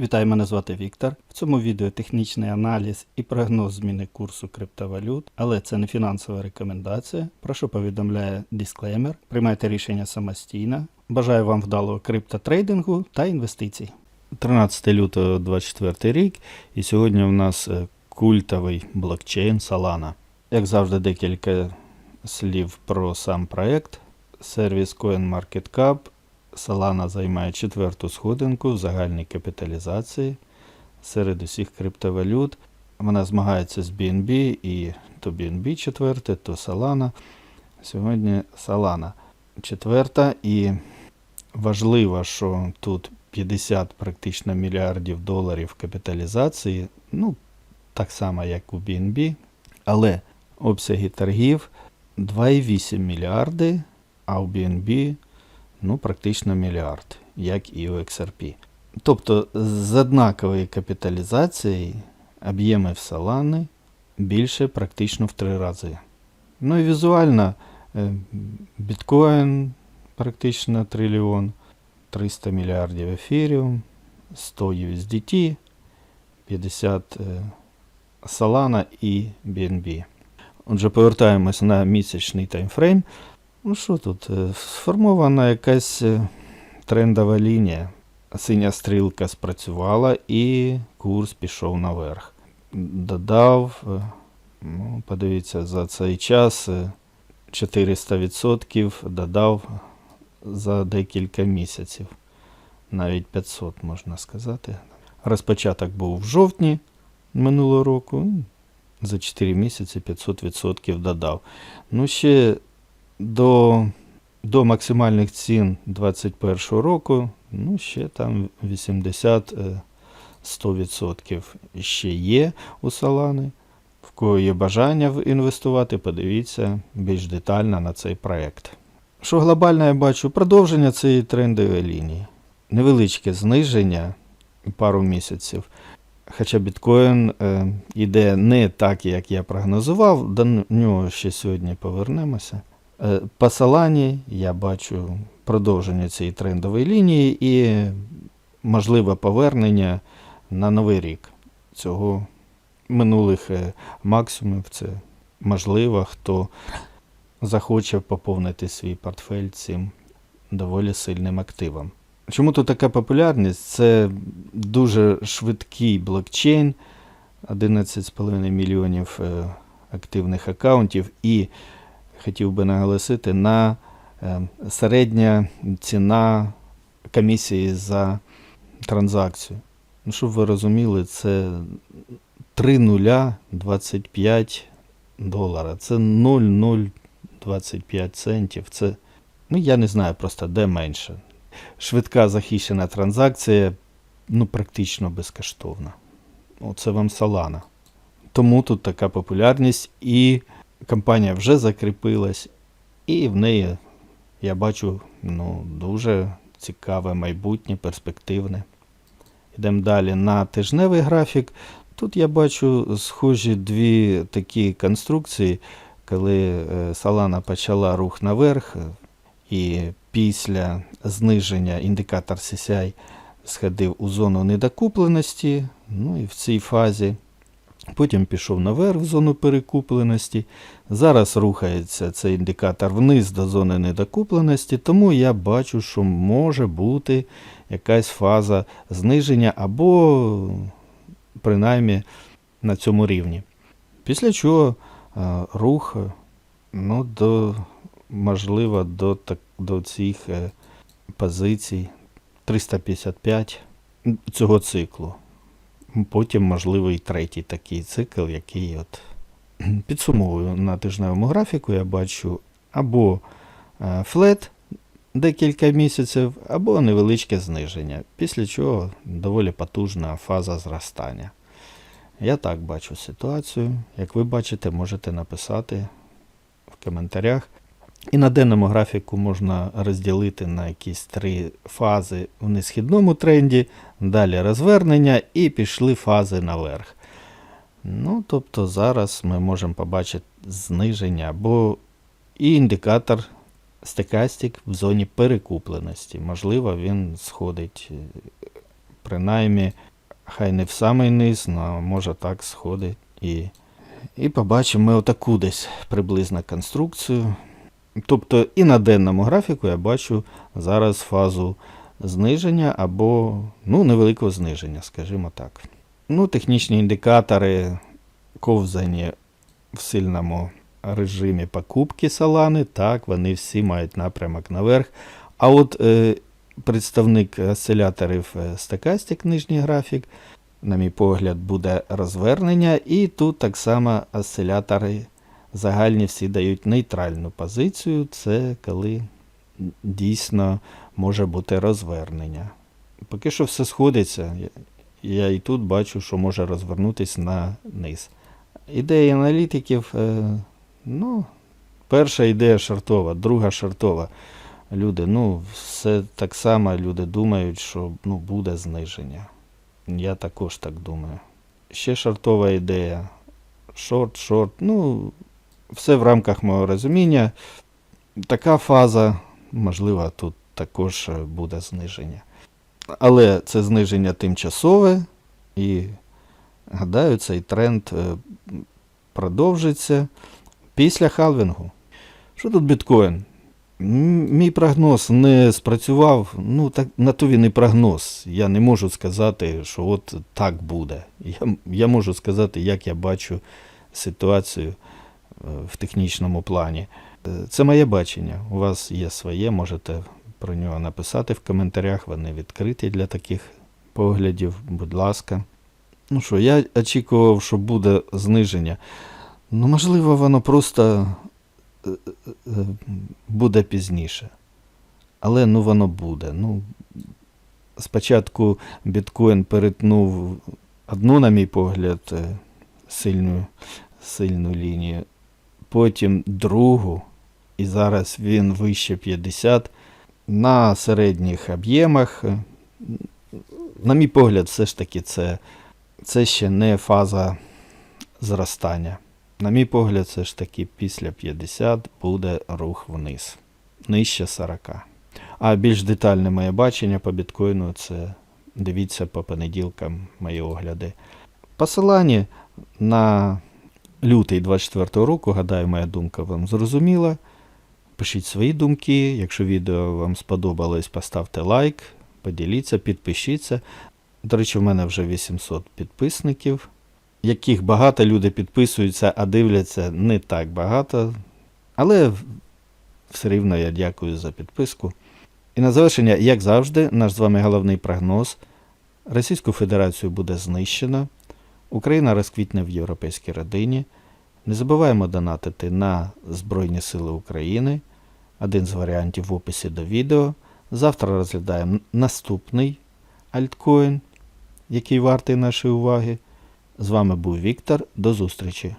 Вітаю, мене звати Віктор. В цьому відео технічний аналіз і прогноз зміни курсу криптовалют, але це не фінансова рекомендація. Про що повідомляє дисклеймер. Приймайте рішення самостійно. Бажаю вам вдалого криптотрейдингу та інвестицій. 13 лютого 24 рік, і сьогодні у нас е, культовий блокчейн Solana. Як завжди, декілька слів про сам проект. Сервіс CoinMarketCap Solana займає четверту сходинку в загальній капіталізації серед усіх криптовалют. Вона змагається з BNB і то BNB четверте, то Solana. Сьогодні Solana четверта. І важливо, що тут 50 практично мільярдів доларів капіталізації, ну, так само, як у BNB, але обсяги торгів 2,8 мільярди, а у BNB ну, практично мільярд, як і у XRP. Тобто з однаковою капіталізацією об'єми в Solana більше практично в три рази. Ну і візуально е, біткоін практично трильйон, 300 мільярдів ефіріум, 100 USDT, 50 е, Solana і BNB. Отже, повертаємось на місячний таймфрейм. Ну що тут? е, Сформована якась е, трендова лінія. Синя стрілка спрацювала і курс пішов наверх. Додав, е, ну, подивіться, за цей час е, 400% додав за декілька місяців. Навіть 500, можна сказати. Розпочаток був в жовтні минулого року. За 4 місяці 500% додав. Ну, ще до, до максимальних цін 2021 року, ну, ще там 80-100% ще є у Солани. В кого є бажання інвестувати, подивіться більш детально на цей проект. Що глобально я бачу? Продовження цієї трендової лінії. Невеличке зниження пару місяців. Хоча біткоін е, йде не так, як я прогнозував, до нього ще сьогодні повернемося. Е, По Солані я бачу продовження цієї трендової лінії і можливе повернення на новий рік цього минулих е, максимумів. Це можливо, хто захоче поповнити свій портфель цим доволі сильним активом. Чому тут така популярність? Це дуже швидкий блокчейн, 11,5 мільйонів е, активних аккаунтів, і хотів би наголосити на е, середня ціна комісії за транзакцію. Ну, щоб ви розуміли, це 3 нуля 25 долара. Це 0,025 центів. Це, ну я не знаю просто де менше. Швидка захищена транзакція, ну практично безкоштовна. Оце вам Solana. Тому тут така популярність, і компанія вже закріпилась, і в неї я бачу ну, дуже цікаве майбутнє, перспективне. Йдемо далі на тижневий графік. Тут я бачу схожі дві такі конструкції, коли е, Solana почала рух наверх, е, і після зниження індикатор CCI сходив у зону недокупленості. Ну і в цій фазі Потім пішов наверх в зону перекупленості. Зараз рухається цей індикатор вниз до зони недокупленості, тому я бачу, що може бути якась фаза зниження або принаймні на цьому рівні. Після чого рух ну, до, можливо до, так, до цих е, позицій 355 цього циклу. Потім, можливо, і третій такий цикл, який от підсумовую на тижневому графіку, я бачу або е, флет декілька місяців, або невеличке зниження, після чого доволі потужна фаза зростання. Я так бачу ситуацію. Як ви бачите, можете написати в коментарях. І на денному графіку можна розділити на якісь три фази в несхідному тренді, далі розвернення і пішли фази наверх. Ну, тобто зараз ми можемо побачити зниження або і індикатор стекастик в зоні перекупленості. Можливо, він сходить е, принаймні, хай не в самий низ, але може так сходить. І, і побачимо ми отаку десь приблизно конструкцію. Тобто і на денному графіку я бачу зараз фазу зниження або ну, невеликого зниження, скажімо так. Ну, технічні індикатори ковзання в сильному режимі покупки салани, так, вони всі мають напрямок наверх. А от е, представник осциляторів е, стокастик, нижній графік, на мій погляд, буде розвернення, і тут так само осцилятори загальні всі дають нейтральну позицію. Це коли дійсно може бути розвернення. Поки що все сходиться. Я- і тут бачу, що може розвернутися на низ. Ідеї аналітиків, е, ну, перша ідея шартова, друга шартова. Люди, ну, все так само люди думають, що ну, буде зниження. Я також так думаю. Ще шартова ідея. Шорт, шорт. Ну, все в рамках мого розуміння. Така фаза, можливо, тут також е, буде зниження. Але це зниження тимчасове, і гадаю, цей тренд е, продовжиться після халвінгу. Що тут біткоін? Мій прогноз не спрацював. Ну, так на то він і прогноз. Я не можу сказати, що от так буде. Я, я можу сказати, як я бачу ситуацію в технічному плані. Е, Це моє бачення. У вас є своє, можете про нього написати в коментарях. Вони відкриті для таких поглядів. Будь ласка. Ну що, я очікував, що буде зниження. Ну, можливо, воно просто е, е, е, буде пізніше. Але ну воно буде. Ну, спочатку біткоін перетнув одну, на мій погляд, е, сильну, сильну лінію, потім другу, і зараз він вище 50 на середніх об'ємах. На мій погляд, все ж таки, це, це ще не фаза зростання. На мій погляд, все ж таки після 50 буде рух вниз, нижче 40. А більш детальне моє бачення по біткоїну це дивіться по понеділкам мої огляди. Посилання на лютий 24 року, гадаю, моя думка вам зрозуміла. Пишіть свої думки. Якщо відео вам сподобалось, поставте лайк, поділіться, підпишіться. До речі, в мене вже 800 підписників яких багато люди підписуються, а дивляться не так багато. Але все рівно я дякую за підписку. І на завершення, як завжди, наш з вами головний прогноз. Російську Федерацію буде знищено, Україна розквітне в європейській родині. Не забуваємо донатити на Збройні Сили України. Один з варіантів в описі до відео. Завтра розглядаємо наступний альткоін, який вартий нашої уваги. З вами був Віктор. До зустрічі!